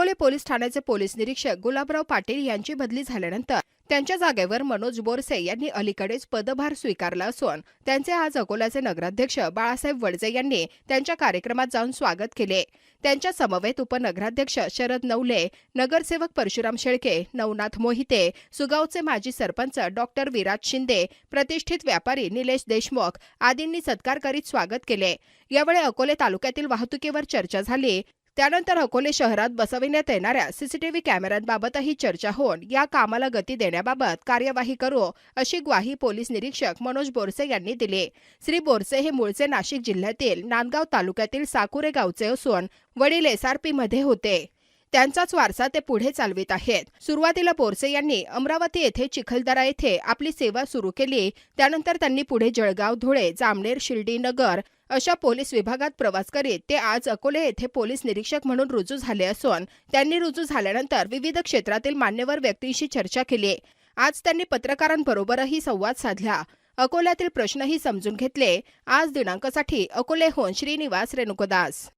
Akole police ठाण्याचे police निरीक्षक गुलाबराव पाटील यांची बदली झाल्यानंतर त्यांच्या जागेवर मनोज बोरसे यांनी अलीकडेच पदभार स्वीकारला असून त्यांचे आज अकोल्याचे नगराध्यक्ष बाळासाहेब वडजे यांनी त्यांच्या कार्यक्रमात जाऊन स्वागत केले. त्यांच्या समवेत उपनगराध्यक्ष शरद नवले नगरसेवक परशुराम शेळके नवनाथ मोहिते सुगावचे माजी सरपंच डॉक्टर विराज शिंदे प्रतिष्ठित व्यापारी निलेश देशमुख आदींनी सत्कार करीत स्वागत केले. यावेळी अकोले तालुक्यातील वाहतुकीवर चर्चा झाली. त्यानंतर अकोले शहरात बसविण्यात येणाऱ्या सीसीटीव्ही कॅमेऱ्यांबाबतही चर्चा होऊन या कामाला गती देण्याबाबत कार्यवाही करू अशी ग्वाही पोलीस निरीक्षक मनोज बोरसे यांनी दिली. श्री बोरसे हे मूळचे नाशिक जिल्ह्यातील नांदगाव तालुक्यातील साकुरे गावचे असून वडील एसआरपी मध्ये होते. त्यांचाच वारसा ते पुढे चालवित आहेत. सुरुवातीला बोरसे यांनी अमरावती येथे चिखलदरा येथे आपली सेवा सुरू केली. त्यानंतर त्यांनी पुढे जळगाव धुळे जामनेर शिर्डी नगर अशा पोलीस विभागात प्रवास करीत ते आज अकोले येथे पोलीस निरीक्षक म्हणून रुजू झाले असून त्यांनी रुजू झाल्यानंतर विविध क्षेत्रातील मान्यवर व्यक्तींशी चर्चा केली. आज त्यांनी पत्रकारांबरोबरही संवाद साधला. अकोल्यातील प्रश्नही समजून घेतले. आज दिनांकासाठी अकोलेहून श्रीनिवास रेणुकदास.